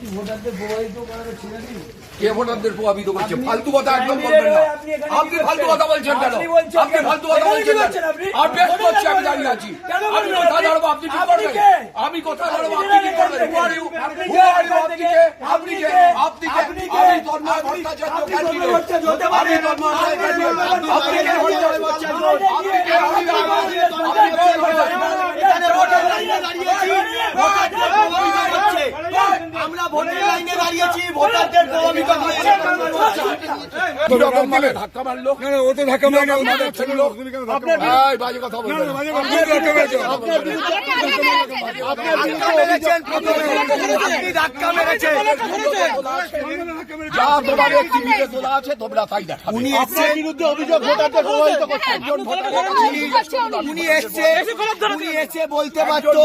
কি কে ভোটারদের প্রভাবিত করছে আপনি- ফালতু কথা একদম আপনি বলবেন না ফালতু কথা বলছেন কেন আপনি ফালতু কথা বলছেন? আর বলুন আমি। দাঁড়িয়ে আছি আমি দাঁড়াবো আপনি কি করবেন আমি দাঁড়াবো আপনি? আপনি কে? আপনি কে? আপনি কে? আমি ভট্টাচার্য আপনি। ভট্টাচার্য আপনি। আপনি কে ভট্টাচার্য। ভোটের লাইনে দাঁড়িয়েছি ভোটারদের ধাক্কা মারলো? ও তো ধাক্কা মারলে? বাজে কথা আপনি ধাক্কা মেরেছেন। যা তোমাদের টিভিতে তোলা আছে তোমরা তাই দেখাবে উনি এসছেন। বিরুদ্ধে অভিযোগ ভোটারদের প্রভাবিত করছেন। একজন ভোটারের উনি এসছে উনি এসে বলতে পারতো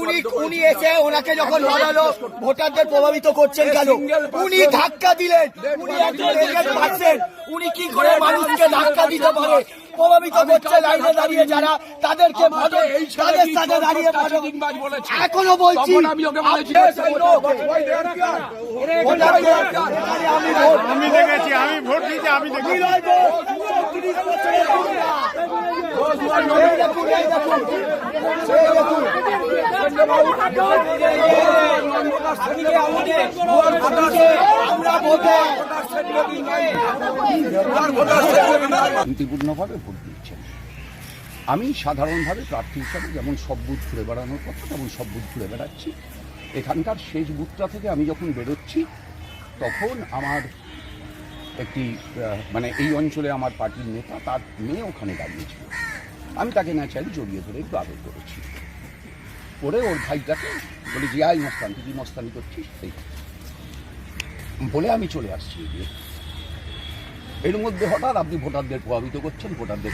উনি উনি এসে ওনাকে যখন ভোটারদের প্রভাবিত করছেন কেন? উনি ধাক্কা দিলেন। উনি একজন এজেন্ট পাচ্ছেন উনি কি করে মানুষকে ধাক্কা দিতে পারে? প্রভাবিত করছে লাইনে দাঁড়িয়ে যারা তাদেরকে তাদের সাথে দাঁড়িয়ে এখনও বলছি আমি ওকে বলেছি আমি ভোট আমি দেখেছি আমি ভোট দিয়েছি আমি দেখি দেখুন, দেখুন, শান্তিপূর্ণভাবে ভোট দিচ্ছেন। আমি সাধারণভাবে প্রার্থী হিসাবে যেমন সব বুথ ঘুরে বেড়ানোর কথা, তেমন সব বুথ ঘুরে বেড়াচ্ছি। এখানকার শেষ বুথটা থেকে আমি যখন বেরোচ্ছি, তখন আমার একটি মানে এই অঞ্চলে আমার পার্টির নেতা, তার মেয়ে ওখানে দাঁড়িয়েছিল। আমি তাকে ন্যাচারালি জড়িয়ে ধরে একটু আদর করেছি। করে ওর ভাইটাকে বলে যে আই মস্তান তুই কি মস্তানি করছিস সেই বলে আমি চলে আসছি এগিয়ে। এর মধ্যে হঠাৎ আপনি ভোটারদের প্রভাবিত করছেন ভোটারদের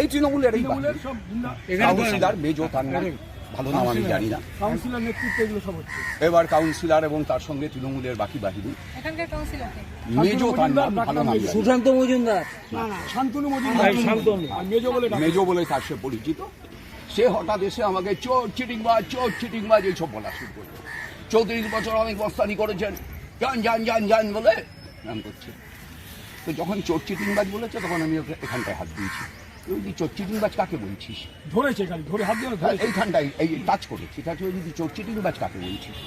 এই তৃণমূলের এই কাউন্সিলার মেজো তার নাম ভালো নাম আমি জানি না। এবার কাউন্সিলর এবং তার সঙ্গে তৃণমূলের বাকি বাহিনী। এখানকার কাউন্সিলরকে মেজো তার নাম ভালো নাম সুশান্ত মজুমদার। শান্তনু মজুমদার। মেজো বলে তার সে পরিচিত। সে হঠাৎ এসে আমাকে চোর চিটিংবাজ চোর চিটিংবাজ এইসব বলা শুরু করল। চৌত্রিশ বছর অনেক বস্তানি করেছেন। যান যান যান যান বলে নাম করছে। তো যখন চোর চিটিংবাজ বলেছে তখন আমি ওকে এখানটায় হাত দিয়েছি। তুই কি চোর চিটিংবাজ কাকে বলছিস? ধরেছে খালি ধরে হাত দিয়ে ধরেছে। এইখানটাই এই টাচ করেছি। টাচ করে যদি চোর চিটিংবাজ কাকে বলছিস?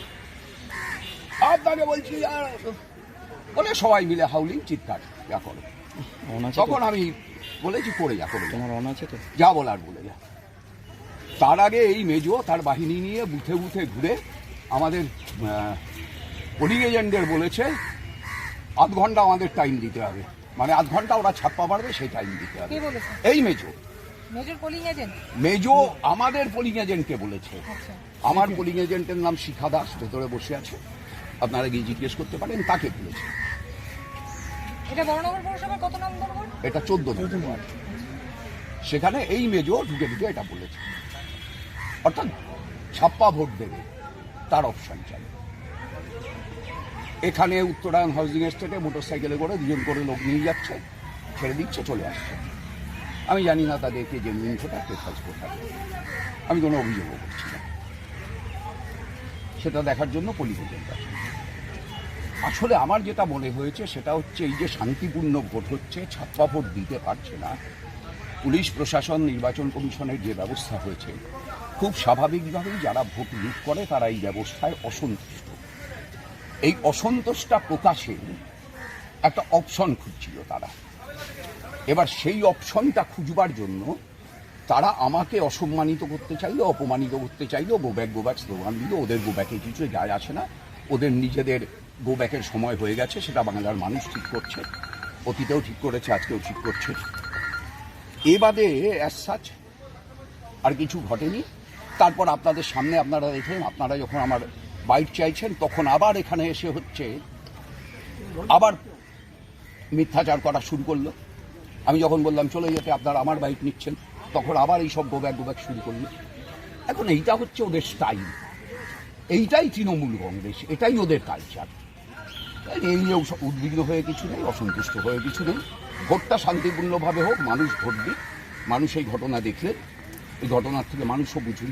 আপনাকে বলছি আর বলে সবাই মিলে হাউলিং চিৎকার যা করো। তখন আমি বলেছি করে যা করে তোমার অন আছে তো? যা বলার বলে যা। তার আগে এই মেজো তার বাহিনী নিয়ে বুথে বুথে ঘুরে আমাদের পোলিং এজেন্টদের বলেছে আধ ঘণ্টা আমাদের টাইম দিতে হবে। মানে আধ ঘণ্টা ওরা ছাপ্পা পারবে সেই টাইম দিতে হবে। এই মেজো। মেজো আমাদের পোলিং এজেন্টকে বলেছে। আচ্ছা। আমার পোলিং এজেন্টের নাম শিখা দাস ভেতরে বসে আছে। আপনারা গিয়ে জিজ্ঞেস করতে পারেন তাকে বলেছে। এটা চোদ্দ নম্বর সেখানে এই মেজো ঢুকে ঢুকে এটা বলেছে। অর্থাৎ ছাপ্পা ভোট দেবে, তার অপশন চাই। এখানে উত্তরায়ণ হাউজিং এস্টেটে মোটর সাইকেলে করে দুজন করে লোক নিয়ে যাচ্ছে, ছেড়ে দিচ্ছে, চলে আসছে। আমি জানি না তাদেরকে যে জেনুইন কোথায় পেশাজ কোথায় আমি কোনো অভিযোগও করছি না। সেটা দেখার জন্য এজেন্ট আছে আসলে আমার যেটা মনে হয়েছে, সেটা হচ্ছে এই যে শান্তিপূর্ণ ভোট হচ্ছে, ছাপ্পা ভোট দিতে পারছে না। পুলিশ প্রশাসন, নির্বাচন কমিশনের যে ব্যবস্থা হয়েছে খুব স্বাভাবিকভাবেই যারা ভোট লুট করে, তারা এই ব্যবস্থায় অসন্তুষ্ট। এই অসন্তোষটা প্রকাশে একটা অপশন খুঁজছিল তারা। এবার সেই অপশনটা খুঁজবার জন্য তারা আমাকে অসম্মানিত করতে চাইলো, অপমানিত করতে চাইলো go back go back slogan দিল, ওদের গো ব্যাকে কিছু যায় আসে না। ওদের নিজেদের গোব্যাকের সময় হয়ে গেছে, সেটা বাংলার মানুষ ঠিক করছে, অতীতেও ঠিক করেছে, আজকেও ঠিক করছে। এ বাদে অ্যাজ সাচ আর কিছু ঘটেনি। তারপর আপনাদের সামনে আপনারা দেখলেন, আপনারা যখন আমার বাইট চাইছেন, তখন আবার এখানে এসে হচ্ছে, আবার মিথ্যাচার করা শুরু করল। আমি যখন বললাম, চলে যেতে, আপনারা আমার বাইক নিচ্ছেন, তখন আবার এই সব গোব্যাক গোব্যাক শুরু করল। এখন এইটা হচ্ছে ওদের স্টাইল। এইটাই তৃণমূল কংগ্রেস, এটাই ওদের কালচার। এই সব উদ্বিগ্ন হয়ে কিছু নেই, অসন্তুষ্ট হয়ে কিছু নেই। ভোটটা শান্তিপূর্ণভাবে হোক, মানুষ ভোট দিক, মানুষ এই ঘটনা দেখলে, এই ঘটনার থেকে মানুষও বুঝুন